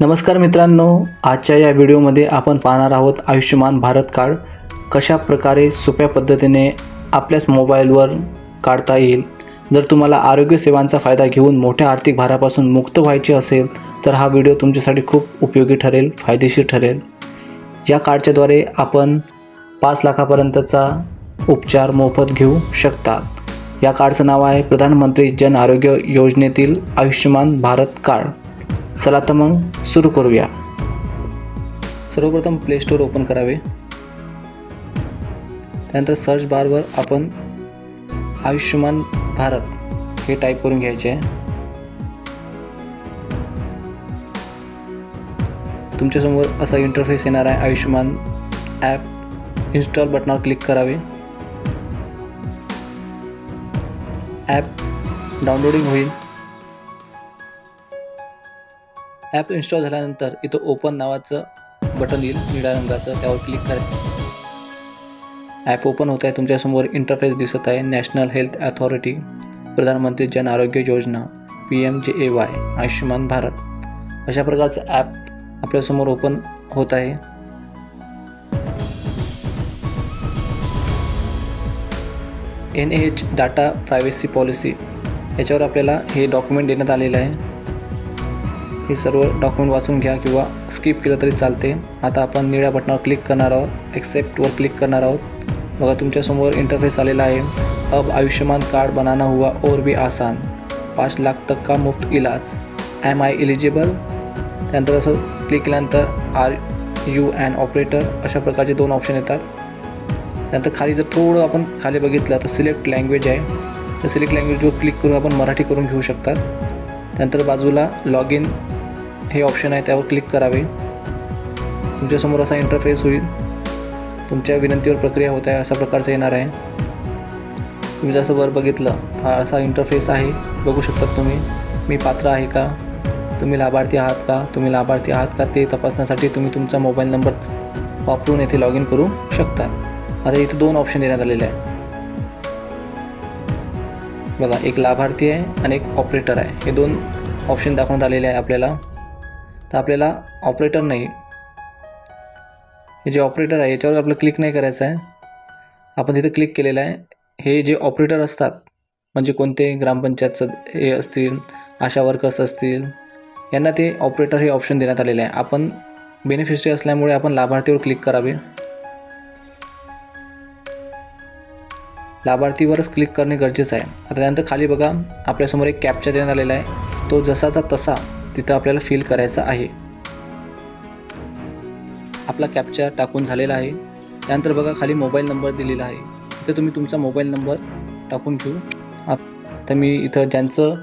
नमस्कार मित्रांनो आजच्या या व्हिडिओमध्ये आपण पाहणार आहोत आयुष्यमान भारत कार्ड कशा प्रकारे सोप्या पद्धतीने आपल्याच मोबाईलवर काढता येईल. जर तुम्हाला आरोग्य सेवांचा फायदा घेऊन मोठ्या आर्थिक भारापासून मुक्त व्हायचे असेल तर हा व्हिडिओ तुमच्यासाठी खूप उपयोगी ठरेल फायदेशीर ठरेल. या कार्डच्याद्वारे आपण पाच लाखापर्यंतचा उपचार मोफत घेऊ शकता. या कार्डचं नाव आहे प्रधानमंत्री जन आरोग्य योजनेतील आयुष्यमान भारत कार्ड. चला तर मग सुरू करूया. सर्वप्रथम प्ले स्टोअर ओपन करावे. त्यानंतर सर्च बारवर आपण आयुष्यमान भारत हे टाईप करून घ्यायचे. आहे तुमच्यासमोर असा इंटरफेस येणार आहे आयुष्यमान ॲप इन्स्टॉल बटनावर क्लिक करावे. ॲप डाउनलोडिंग होईल. ॲप इन्स्टॉल झाल्यानंतर इथं ओपन नावाचं बटन येईल निळ्या रंगाचं. त्यावर क्लिक करा. ॲप ओपन होत आहे. तुमच्यासमोर इंटरफेस दिसत आहे. नॅशनल हेल्थ अथॉरिटी प्रधानमंत्री Jan Arogya Yojana P M J A Y Ayushman Bharat. अशा प्रकारचं ॲप आपल्यासमोर ओपन होत आहे. N H data privacy policy याच्यावर आपल्याला हे डॉक्युमेंट देण्यात आलेलं आहे. हे सर्व डॉक्युमेंट वाचून घ्या किंवा स्किप केलं तरी चालते. आता आपण निळ्या बटनावर क्लिक करणार आहोत. एक्सेप्टवर क्लिक करणार आहोत. बघा तुमच्यासमोर इंटरफेस आलेला आहे. अब आयुष्यमान कार्ड बनाना हुआ और भी आसान. पाच लाख तक का मुफ्त इलाज. एम आय एलिजिबल त्यानंतर असं क्लिक केल्यानंतर आर यू अँड ऑपरेटर अशा प्रकारचे दोन ऑप्शन येतात. त्यानंतर खाली जर थोडं आपण खाली बघितलं तर सिलेक्ट लँग्वेज आहे. तर सिलेक्ट लँग्वेजवर क्लिक करून आपण मराठी करून घेऊ शकतात. त्यानंतर बाजूला लॉग इन हे ऑप्शन आहे त्यावर क्लिक करावे. तुमच्यासमोर असा इंटरफेस होईल. तुमच्या विनंतीवर प्रक्रिया होत आहे अशा प्रकारचं येणार आहे. तुम्ही जसं वर बघितलं हा असा इंटरफेस आहे. बघू शकतात तुम्ही मी पात्र आहे का? तुम्ही लाभार्थी आहात का? तुम्ही लाभार्थी आहात का? ते तपासण्यासाठी तुम्ही तुमचा मोबाईल नंबर वापरून येथे लॉग इन करू शकता. आता इथे दोन ऑप्शन देण्यात आलेले आहे बघा एक लाभार्थी आहे आणि एक ऑपरेटर आहे. हे दोन ऑप्शन दाखवण्यात आलेले आहे आपल्याला. तर आपल्याला ऑपरेटर नाही. हे जे ऑपरेटर आहे याच्यावर आपलं क्लिक नाही करायचं आहे. आपण तिथं क्लिक केलेलं आहे. हे जे ऑपरेटर असतात म्हणजे कोणते ग्रामपंचायत सद हे असतील आशा वर्कर्स असतील यांना ते ऑपरेटर हे ऑप्शन देण्यात आलेले आहे. आपण बेनिफिशरी असल्यामुळे आपण लाभार्थीवर क्लिक करावे. लाभार्थीवरच क्लिक करणे गरजेचं आहे. आता त्यानंतर खाली बघा आपल्यासमोर एक कॅप्चा देण्यात आलेला आहे. तो जसाचा तसा तिथं आपल्याला फिल करायचा आहे. आपला कॅप्चा टाकून झालेला आहे. त्यानंतर बघा खाली मोबाईल नंबर दिलेला आहे. तिथं तुम्ही तुमचा मोबाईल नंबर टाकून घेऊ आता मी इथं ज्यांचं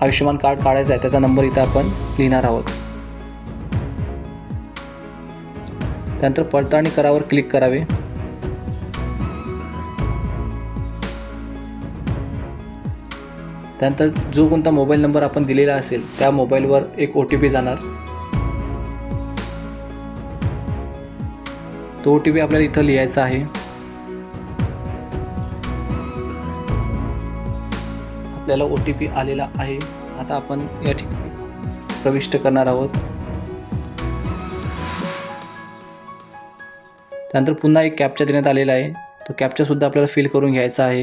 आयुष्यमान कार्ड काढायचं आहे त्याचा नंबर इथं आपण लिहिणार आहोत. त्यानंतर पडताळणी करावर क्लिक करावे. त्यानंतर जो कोणता मोबाईल नंबर आपण दिलेला असेल त्या मोबाईलवर एक ओ टी पी जाणार. तो ओ टी पी आपल्याला इथं लिहायचा आहे. आपल्याला ओ टी पी आलेला आहे. आता आपण या ठिकाणी प्रविष्ट करणार आहोत. त्यानंतर पुन्हा एक कॅप्चा देण्यात आलेला आहे. तो कॅप्चासुद्धा आपल्याला फिल करून घ्यायचा आहे.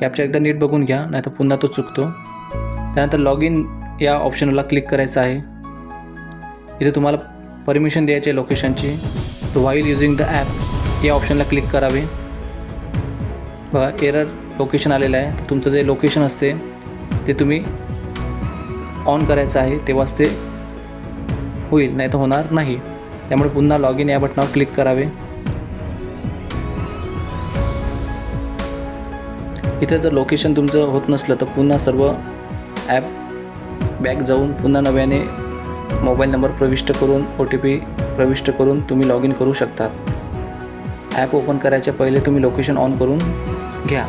कॅप्चा एकदा नीट बघून घ्या नाहीतर पुन्हा तो चुकतो. त्यानंतर लॉग इन या ऑप्शनला क्लिक करायचं आहे. इथे तुम्हाला परमिशन द्यायची आहे लोकेशनची तर वाईल युझिंग द ॲप या ऑप्शनला क्लिक करावे. बघा एरर लोकेशन आलेलं आहे. तर तुमचं जे लोकेशन असते ते तुम्ही ऑन करायचं आहे. तेव्हाच ते होईल नाही तर होणार नाही. त्यामुळे पुन्हा लॉग इन या बटनावर क्लिक करावे. इथे जर लोकेशन तुमचं होत नसलं तर पुन्हा सर्व ॲप बॅक जाऊन पुन्हा नव्याने मोबाईल नंबर प्रविष्ट करून ओ टी पी प्रविष्ट करून तुम्ही लॉग इन करू शकतात ॲप ओपन करायच्या पहिले तुम्ही लोकेशन ऑन करून घ्या.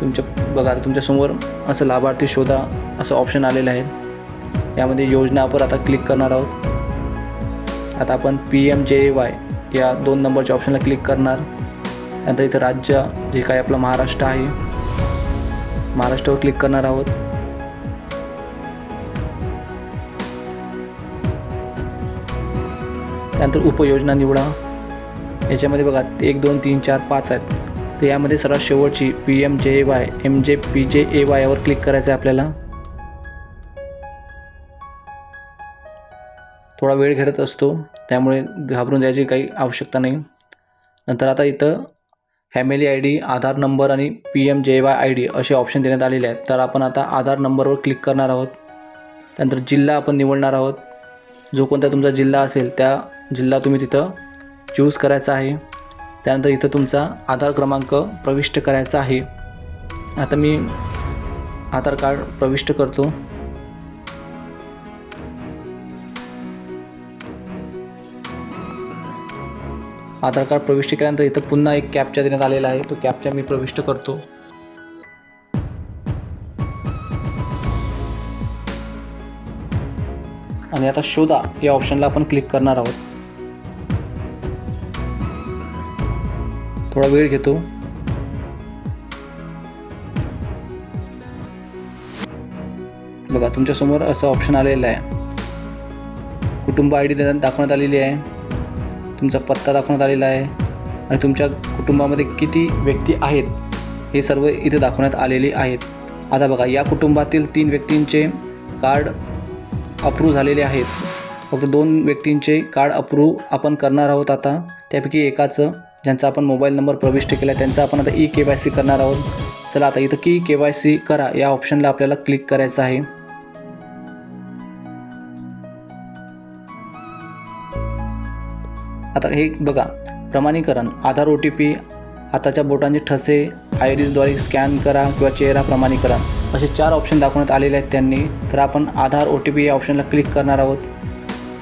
तुमच्या बघा तुमच्यासमोर असं लाभार्थी शोधा असं ऑप्शन आलेलं आहे. यामध्ये योजना आपण आता क्लिक करणार आहोत. आता आपण पी एम जे वाय या दोन नंबरच्या ऑप्शनला क्लिक करणार. त्यानंतर इथं राज्य जे काही आपलं महाराष्ट्र आहे महाराष्ट्रावर क्लिक करणार आहोत. त्यानंतर उपयोजना निवडा. याच्यामध्ये बघा एक दोन तीन चार पाच आहेत. तर यामध्ये सर्वात शेवटची P M J A Y M J P J A Y यावर क्लिक करायचं आहे आपल्याला. थोडा वेळ घेत असतो त्यामुळे घाबरून जायची काही आवश्यकता नाही. नंतर आता इथं family I D Aadhaar number आणि P M J Y I D असे ऑप्शन देण्यात आलेले आहेत. तर आपण आता आधार नंबरवर क्लिक करणार आहोत. त्यानंतर जिल्हा आपण निवडणार आहोत. जो कोणता तुमचा जिल्हा असेल त्या जिल्हा तुम्ही तिथं चूज करायचा आहे. त्यानंतर इथं तुमचा आधार क्रमांक प्रविष्ट करायचा आहे. आता मी आधार कार्ड प्रविष्ट करतो. आधार कार्ड प्रविष्ट केल्यानंतर इथं पुन्हा एक कॅपचा देण्यात आलेला आहे. तो कॅपचा मी प्रविष्ट करतो. आणि आता शोधा. या ऑप्शनला आपण क्लिक करणार आहोत. थोडा वेळ घेतो. बघा तुमच्यासमोर असं ऑप्शन आलेलं आहे. कुटुंब आय डी दाखवण्यात आलेली आहे. तुमचा पत्ता दाखवण्यात आलेला आहे आणि तुमच्या कुटुंबामध्ये किती व्यक्ती आहेत हे सर्व इथे दाखवण्यात आलेले आहेत. आता बघा या कुटुंबातील तीन व्यक्तींचे कार्ड अप्रूव्ह झालेले आहेत. फक्त दोन व्यक्तींचे कार्ड अप्रूव्ह आपण करणार आहोत आता. त्यापैकी एकाचं ज्यांचा आपण मोबाईल नंबर प्रविष्ट केला त्यांचा आपण आता ई के वाय सी करणार आहोत. चला आता इथं की के वाय सी करा या ऑप्शनला आपल्याला क्लिक करायचं आहे. आता हे बघा प्रमाणीकरण आधार ओ टी पी हाताच्या बोटांचे ठसे आयरिसद्वारे स्कॅन करा किंवा चेहरा प्रमाणीकरण असे चार ऑप्शन दाखवण्यात आलेले आहेत त्यांनी. तर आपण आधार ओ टी पी या ऑप्शनला क्लिक करणार आहोत.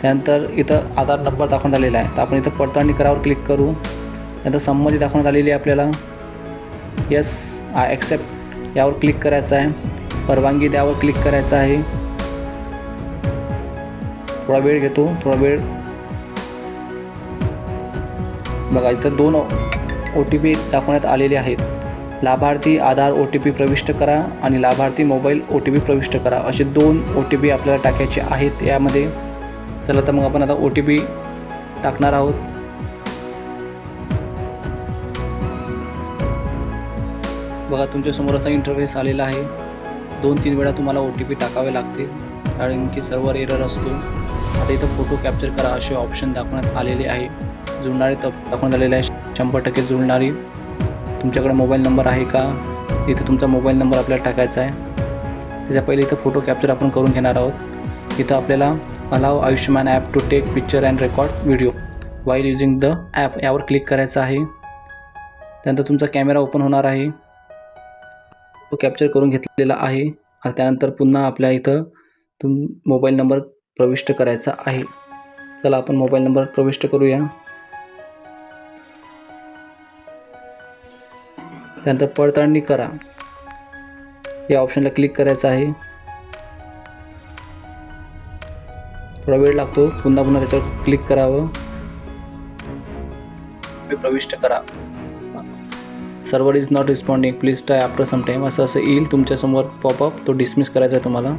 त्यानंतर इथं आधार नंबर दाखवण्यात आलेला आहे. तर आपण इथं पडताळणी करावर क्लिक करू. त्यानंतर संमती दाखवण्यात आलेली आहे आपल्याला. यस आय ॲक्सेप्ट यावर क्लिक करायचं आहे. परवानगी द्यावर क्लिक करायचं आहे. थोडा वेळ घेतो. थोडा वेळ बघा इथं दोन ओ टी पी दाखवण्यात आलेले आहेत. लाभार्थी आधार ओ टी पी प्रविष्ट करा आणि लाभार्थी मोबाईल ओ टी पी प्रविष्ट करा. असे दोन ओ टी पी आपल्याला टाकायचे आहेत. यामध्ये चला तर मग आपण आता ओ टी पी टाकणार आहोत. बघा तुमच्यासमोर असा इंटरफेस आलेला आहे. दोन तीन वेळा तुम्हाला ओ टी पी टाकावे लागतील. कारण की सर्वर एरर असतो. आता इथं फोटो कॅप्चर करा असे ऑप्शन दाखवण्यात आलेले आहे. जुळणारी तप दाखवून आलेले आहे. शंभर टक्के जुळणारी तुमच्याकडे मोबाईल नंबर आहे का? इथे तुमचा मोबाईल नंबर आपल्याला टाकायचा आहे. त्याच्या पहिले इथं फोटो कॅप्चर आपण करून घेणार आहोत. इथं आपल्याला allow Ayushman app to take picture and record video while using the app यावर क्लिक करायचं आहे. त्यानंतर तुमचा कॅमेरा ओपन होणार आहे. तो कॅप्चर करून घेतलेला आहे. आणि त्यानंतर पुन्हा आपल्या इथं तुम मोबाईल नंबर प्रविष्ट करायचा आहे. चला आपण मोबाईल नंबर प्रविष्ट करूया. त्यानंतर पडताळणी करा. या ऑप्शनला क्लिक करायचं आहे. थोडा वेळ लागतो. पुन्हा पुन्हा त्याच्यावर क्लिक करावं. प्रविष्ट करा. Server is not responding please try after some time असं असं येईल. तुमच्यासमोर पॉपअप तो डिसमिस करायचा आहे तुम्हाला.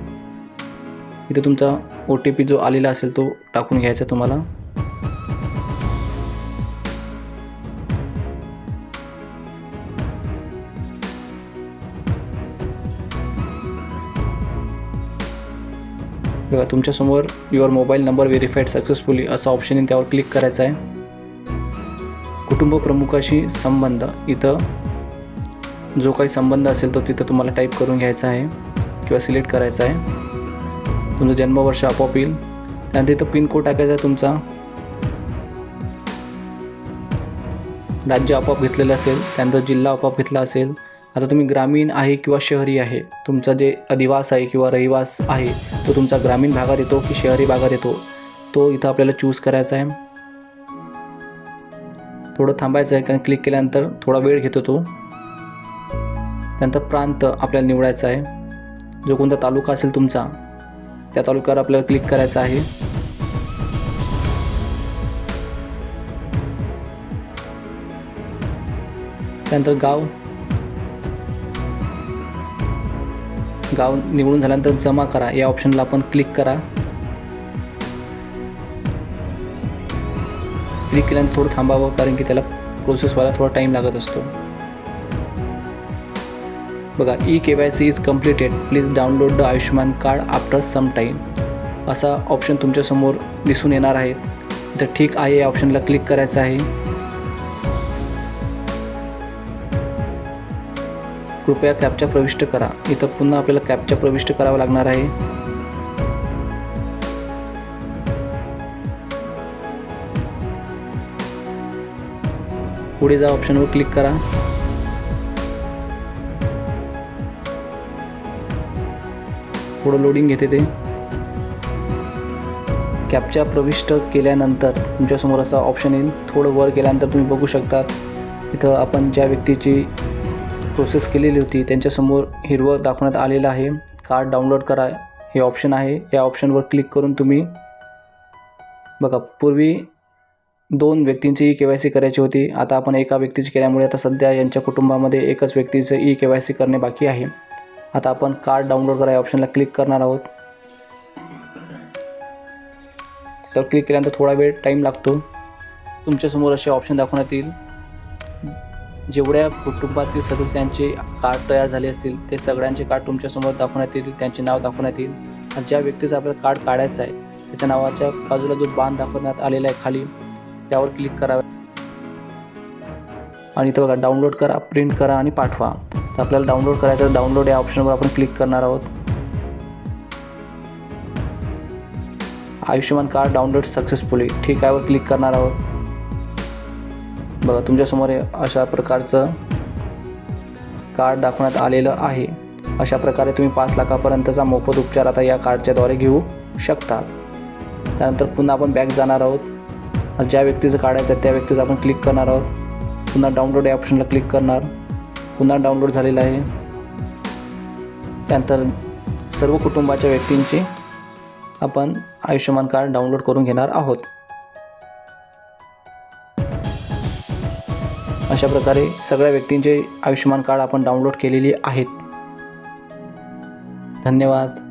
इथे तुमचा ओ टी पी जो आलेला असेल तो टाकून घ्यायचा आहे तुम्हाला. बघा तुमच्यासमोर your mobile number verified successfully असं ऑप्शन आहे त्यावर क्लिक करायचं आहे. कुटुंब प्रमुखाशी संबंध. इथं जो काही संबंध असेल तो तिथं तुम्हाला टाईप करून घ्यायचा आहे किंवा सिलेक्ट करायचा आहे. तुमचं जन्मवर्ष आपोआप येईल. त्यानंतर इथं पिनकोड टाकायचा आहे तुमचा. राज्य आपोआप घेतलेलं असेल त्यानंतर जिल्हा आपोआप घेतला असेल आता तुम्ही ग्रामीण आहे किंवा शहरी आहे तुमचा जे अधिवास आहे किंवा रहिवास आहे तो तुमचा ग्रामीण भागात येतो की शहरी भागात येतो? तो इथं आपल्याला चूज करायचा आहे. थोडं थांबायचं आहे कारण क्लिक केल्यानंतर थोडा वेळ घेतो तो. त्यानंतर प्रांत आपल्याला निवडायचा आहे. जो कोणता तालुका असेल तुमचा त्या तालुक्यावर आपल्याला क्लिक करायचं आहे. त्यानंतर गाव. गाव निवडून झाल्यानंतर जमा करा. या ऑप्शनला आपण क्लिक करा. क्लिक केल्यानंतर थोडं थांबावं कारण की त्याला प्रोसेस व्हायला थोडा टाईम लागत असतो. बघा E K Y C is completed please download the Ayushman card after some time असा ऑप्शन तुमच्यासमोर दिसून येणार आहे. तर ठीक आहे या ऑप्शनला क्लिक करायचं आहे. कृपया कॅपच्या प्रविष्ट करा. इथं पुन्हा आपल्याला कॅपच्या प्रविष्ट करावं लागणार आहे. पुढे जा ऑप्शनवर क्लिक करा. पुढं लोडिंग घेते ते. कॅपच्या प्रविष्ट केल्यानंतर तुमच्यासमोर असा ऑप्शन येईल. थोडं वर केल्यानंतर तुम्ही बघू शकतात. इथं आपण ज्या व्यक्तीची प्रोसेस केलेली होती. त्यांच्यासमोर हिरवं दाखवण्यात आलेलं आहे. कार्ड डाउनलोड करा. हे ऑप्शन आहे. या ऑप्शनवर क्लिक करून तुम्ही बघा पूर्वी दोन व्यक्तींची ई के वाय सी करायची होती. आता आपण एका व्यक्तीची केल्यामुळे आता सध्या यांच्या कुटुंबामध्ये एकच व्यक्तीचं ई के वाय सी करणे बाकी आहे. आता आपण कार्ड डाउनलोड करा. या ऑप्शनला क्लिक करणार आहोत. सर क्लिक केल्यानंतर थोडा वेळ टाईम लागतो. तुमच्यासमोर असे ऑप्शन दाखवण्यात येईल. जेवढ्या कुटुंबातील सदस्यांचे कार्ड तयार झाले असतील ते सगळ्यांचे कार्ड तुमच्यासमोर दाखवण्यात येतील त्यांचे नाव दाखवण्यात येईल. आणि ज्या व्यक्तीचं आपल्याला कार्ड काढायचं आहे त्याच्या नावाच्या बाजूला जो बाण दाखवण्यात आलेला आहे खाली त्यावर क्लिक करावे. आणि इथं बघा डाउनलोड करा प्रिंट करा आणि पाठवा. तर आपल्याला डाउनलोड करायचं डाउनलोड या ऑप्शनवर आपण क्लिक करणार आहोत. आयुष्यमान कार्ड डाउनलोड सक्सेसफुली ठीक आहे वर क्लिक करणार आहोत. बघा तुमच्यासमोर अशा प्रकारचं कार्ड दाखवण्यात आलेलं आहे. अशा प्रकारे तुम्ही पाच लाखापर्यंतचा मोफत उपचार आता या कार्डच्याद्वारे घेऊ शकता. त्यानंतर पुन्हा आपण बॅक जाणार आहोत. ज्या व्यक्तीचं काढायचं आहे त्या व्यक्तीचं आपण क्लिक करणार आहोत. पुन्हा डाउनलोड या ऑप्शनला क्लिक करणार. पुन्हा डाउनलोड झालेलं आहे. त्यानंतर सर्व कुटुंबाच्या व्यक्तींची आपण आयुष्यमान कार्ड डाउनलोड करून घेणार आहोत. अशा प्रकारे सगळ्या व्यक्तींचे आयुष्यमान कार्ड आपण डाउनलोड केलेली आहेत. धन्यवाद.